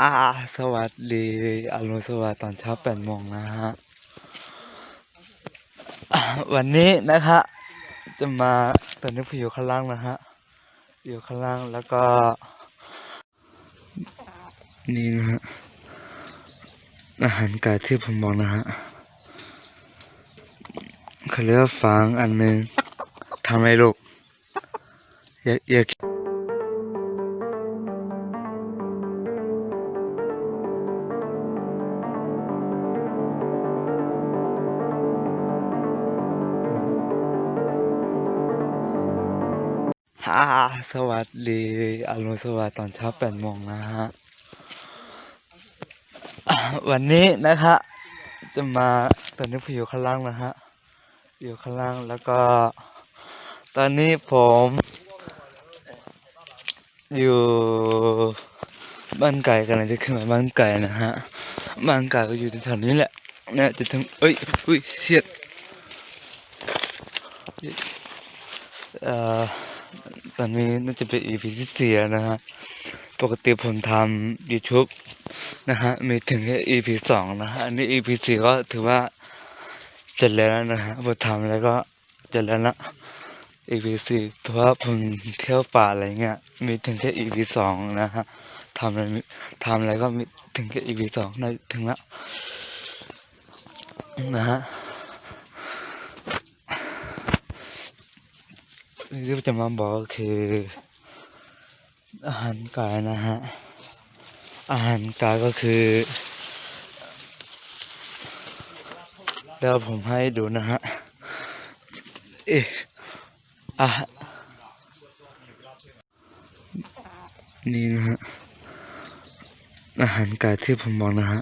อ่าสวัสดีอรุณสวัสดิ์ตอนเช้าแปดโมงนะฮะ วันนี้นะฮะจะมาตอนนี้ผมอยู่ข้างล่างนะฮะ อยู่ข้างล่างแล้วก็ นี่นะฮะ อาหารไก่ที่ผมบอกนะฮะเขาเรียกว่าฟางอันหนึ่งทำไมลูก อย่าอย่า ฮ่าสวัสดีอรุณสวัสดิ์ตอนเช้าแปดโมงนะฮะ วันนี้นะฮะจะมาตอนนี้ผมอยู่ข้างล่างนะฮะ อยู่ข้างล่างแล้วก็ ตอนนี้ผม อยู่บ้านไก่กำลังจะขึ้นมาบ้านไก่นะฮะ บ้านไก่ก็อยู่แถวนี้แหละเนี่ยจะถึงเอ้ยอุ้ยเชียดเอ่อ ตอนนี้น่าจะเป็น EP ที่สี่นะฮะ ปกติผมทำ YouTube นะฮะ มีถึงแค่ EP สองนะฮะ อันนี้ EP สี่ก็ถือว่าเสร็จแล้วนะฮะผมทำแล้วก็เสร็จแล้วนะ EP สี่เพราะว่าผมเที่ยวป่าอะไรเงี้ย มีถึงแค่ EP สองนะฮะทำอะไรทำอะไรก็มีถึงแค่ EP สองได้ถึงแล้วนะฮะ ที่จะมาบอกคือ อาหารกายนะฮะ อาหารกายก็คือเดี๋ยวผมให้ดูนะฮะเอะอะนี่นะฮะ อาหารกายที่ผมบอกนะฮะ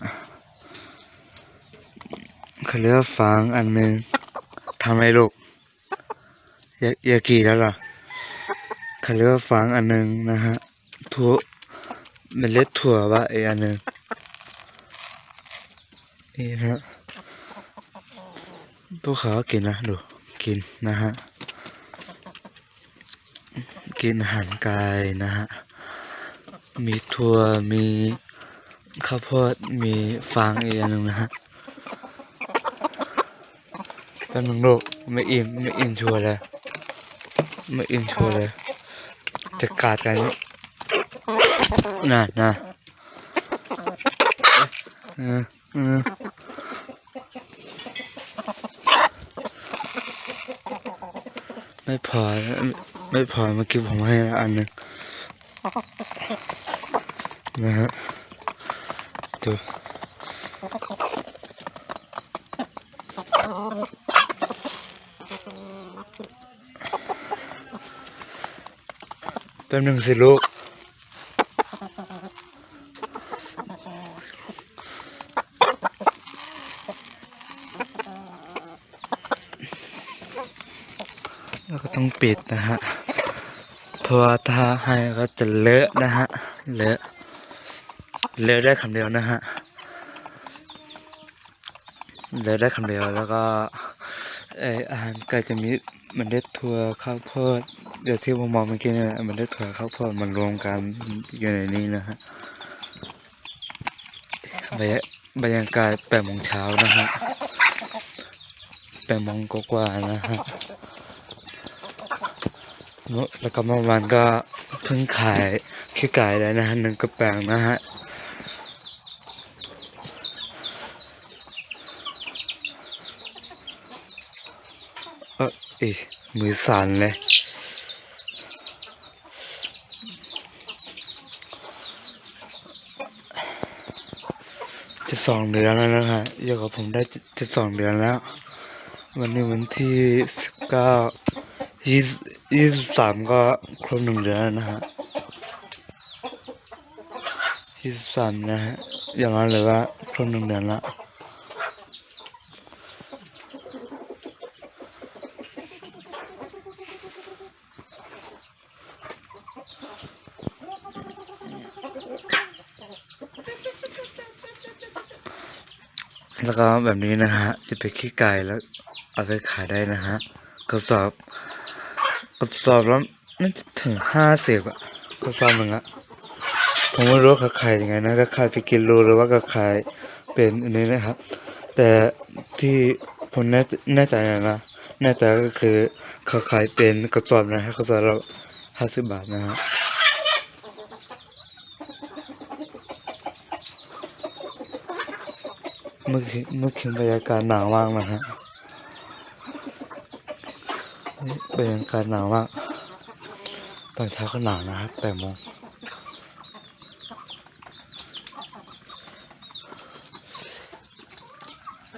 เขาเรียกฟางอันหนึ่งทำไมลูก ยายากี่แล้วล่ะเขาเรียวฟางอันหนึ่งนะฮะถั่วเมล็ดถั่ววะไออันหนึ่งนี่นะฮะพวกเขาก็กินนะดูกินนะฮะกินอาหารกายนะฮะมีถั่วมีข้าวโพดมีฟางอีกอันหนึ่งนะฮะแป๊บนึงลูกไม่อิ่มไม่อิ่มชัวร์เลย ไม่อินโทรเลย จะกาดกันน่ะน่ะเออเออไม่พอไม่ไม่พอเมื่อกี้ผมให้อันหนึ่งนะฮะดูแป๊บหนึงสิลูก แล้วก็ต้องปิดนะฮะ เพราะว่าถ้าให้ก็จะเลอะนะฮะ เลอะ เลอะได้คำเดียวนะฮะ เลอะได้คำเดียวแล้วก็ เอออาหารไก่จะมีมันได้ถั่วข้าวโพดเดี๋ยวที่ผมมองเมื่อกี้เนี่ยเมันได้ถั่วข้าวโพดมันรวมกันอยู่ในนี้นะฮะบรรยาบรรยากาศแปดโมงเช้านะฮะแปดโมงกว่านะฮะแล้วก็เมื่อวานก็เพิ่งขายขี้ไก่ได้นะฮะหนึ่งกระแปงนะฮะ อออีมือสั่นเลยจะสองเดือนแล้วนะฮะอยู่กับผมได้จะสองเดือนแล้ว วันนี้วันที่สิบเก้ายี่ยี่สิบสามก็ครบหนึ่งเดือนแล้วนะฮะยี่สิบสามนะฮะอย่างนั้นเลยว่าครบหนึ่งเดือนละ แล้วก็แบบนี้นะฮะจะไปขี้ไก่แล้วเอาไปขายได้นะฮะกระสอบกระสอบแล้วน่าจะถึงห้าสิบอะกระสอบหนึ่งอะผมไม่รู้เขาขายยังไงนะก็ขายเป็นกิโลหรือว่าก็ขายเป็นอันนี้นะครับ แต่ที่ผมแน่แน่ใจนะแน่ใจก็คือเขาขายเป็นกระสอบนะครับกระสอบละห้าสิบบาทนะฮะ มื่อคืนเมื่อคืนบรรยากาศหนาวมากนะฮะบรรยากาศหนาวมากตอนเช้าก็หนาวนะครับแปดโมง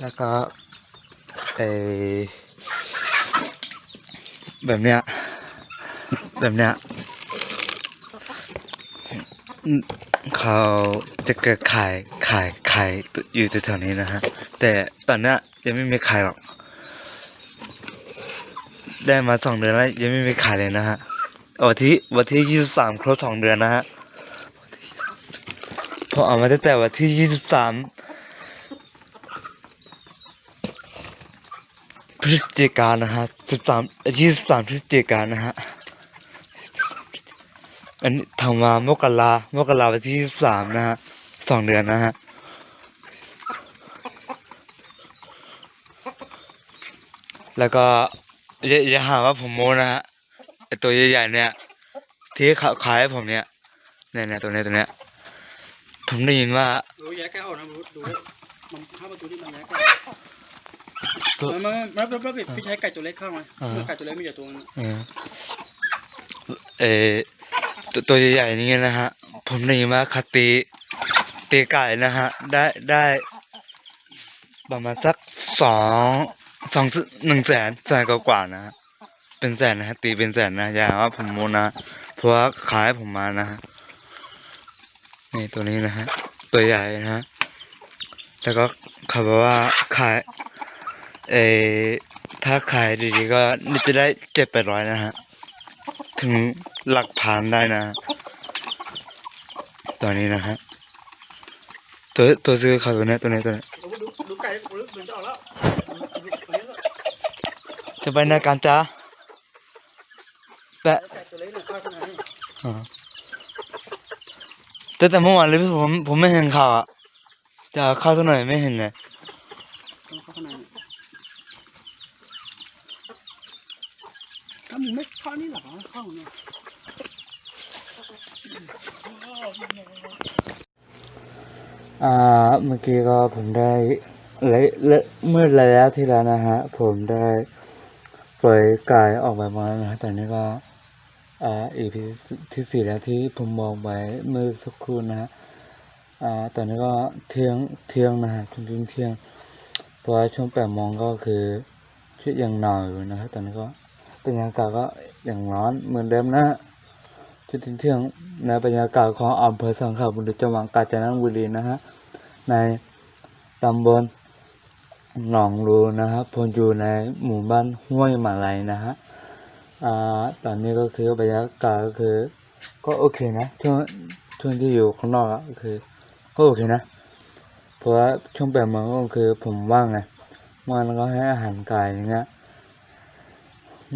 แล้วก็ไอแบบเนี้ยแบบเนี้ยเขาจะเกิดไขายขายขายอยู่แถวๆนี้นะฮะ แต่ตอนนี้ยังไม่มีขายหรอก ได้มาสองเดือนแล้วยังไม่มีขายเลยนะฮะ วันที่วันที่ยี่สิบสามครบสองเดือนนะฮะพอเอามาตั้งแต่วันที่ยี่สิบสามพฤศจิกายนนะฮะสิบสามยี่สิบสามพฤศจิกายนนะฮะอันนี้ทำมามกรามกราวันที่ยี่สิบสามนะฮะ สองเดือนนะฮะแล้วก็อย่าอย่าหาว่าผมโม้นะฮะไอตัวใหญ่ๆเนี่ย ที่เขาขายให้ผมเนี่ยเนี่ยเนี่ยตัวเนี้ยตัวเนี้ยผมได้ยินว่าดูแยกแก้วนะดูดูมันเข้าประตูที่มันแยกตัวมันมันมันมันปิดพี่ใช้ไก่ตัวเล็กเข้ามาอ่าไก่ตัวเล็กไม่ใช่ตัวนั้นเออเออตัวตัวใหญ่ๆนี่นะฮะ ผมได้ยินว่าคาตี ตีไก่นะฮะ ได้ได้ประมาณสักสองสองหนึ่งแสนแสนกว่าๆนะฮะเป็นแสนนะฮะตีเป็นแสนนะอย่าหาว่าผมโมนะเพราะว่าขายผมมานะฮะนี่ตัวนี้นะฮะ ตัวใหญ่นะฮะแล้วก็เขาบอกว่าขาย เอถ้าขายดีๆก็น่จะได้เจ็ดแปดร้อยนะฮะ ถึงหลักพันได้นะฮะตัวนี้นะฮะ ตัวตัวซื้อเขาตัวเนี้ยตัวเนี้ยตัวเนี้ยดูดูดูไก่ดูเหมือนจะออกแล้วจะไปในการจ้าแปะไก่ตัวเล็กเนี่ยเข้าข้างในอ๋อแต่แต่เมื่อวานเลยผมผมไม่เห็นข่าวอะจะเอาเข้าสักหน่อยไม่เห็นเลยเข้าข้างในถ้ามึงไม่เข้านี่หรอเข้าเนี่ย อ่าเมื่อกี้ก็ผมได้และและเมื่อระยะที่แล้วนะฮะ ผมได้ปล่อยกายออกไปมานะฮะแต่นี่ก็อ่าอีพีที่สี่แล้วที่ผมมองไปเมื่อสักครู่นะฮะอ่าตอนนี้ก็เที่ยงเที่ยงนะฮะจริงๆเที่ยงเพราะช่วงแปดโมงก็คือชุดยังหนาวอยู่นะฮะตอนนี้ก็บรรยากาศก็อยังร้อนเหมือนเดิมนะ ฮะชุดเที่ยงในบรรยากาศของอำเภอสังขบุรีจังหวัดกาญจนบุรีนะฮะในตำบลหนองรูนะครับผมอยู่ในหมู่บ้านห้วยหมาลัยนะฮะอ่าตอนนี้ก็คือบรรยากาศก็คือ ก็โอเคนะช่วงช่วงที่อยู่ข้างนอกอะก็คือ ก็โอเคนะเพราะว่าช่วงแปดโมงก็คือผมว่างไงว่างแล้วก็ให้อาหารไก่อย่างเงี้ย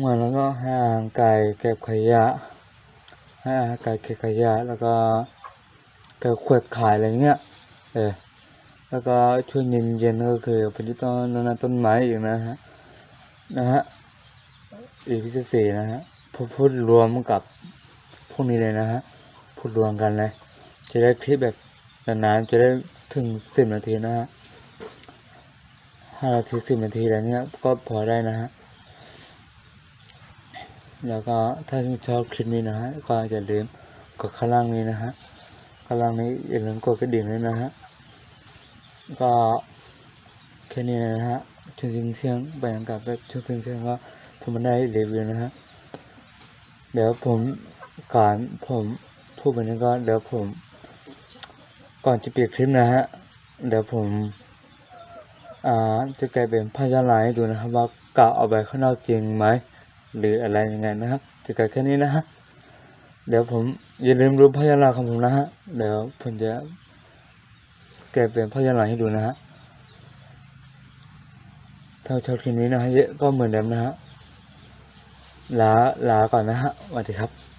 ว่างแล้วก็ให้อาหารไก่เก็บขยะ ไก่เก็บขยะแล้วก็ก็บขวดขายอะไรเงี้ยเออแล้วก็ช่วงเย็นๆก็คือไปที่ต้นนั้นต้นไม้อีกนะฮะนะฮะอีพีที่สี่นะฮะพูดพูดรวมกับพวกนี้เลยนะฮะพูดรวมกันเลยจะได้คลิปแบบนานๆจะได้ถึงสิบนาทีนะฮะห้านาทีสิบนาทีอะไรเนี้ยก็พอได้นะฮะ แล้วก็ถ้าชอบคลิปนี้นะฮะก็อย่าลืมกดข้างล่างนี้นะฮะข้างล่างนี้อย่าลืมกดกระดิ่งด้วยนะฮะก็แค่นี้นะฮะช่วงเที่ยงๆบรรยากาศแบบช่วงเที่ยงก็ผมไม่ได้รีวิวนะฮะเดี๋ยวผมก่อนผมพูดไปนี้ก็เดี๋ยวผม ก่อนจะปิดคลิปนะฮะเดี๋ยวผมอ่าจะกลายเป็นพยานลายให้ดูนะครับว่ากะเอาไปข้างนอกจริงไหม หรืออะไรยังไงนะฮะจะกลายแค่นี้นะฮะเดี๋ยวผมอย่าลืมรู้พยานลายของผมนะฮะเดี๋ยวผมจะแกลายเป็นพยานลายให้ดูนะฮะเท่าเท่าที่นี้นะฮะเยอะก็เหมือนเดิมนะฮะลาลาก่อนนะฮะสวัสดีครับ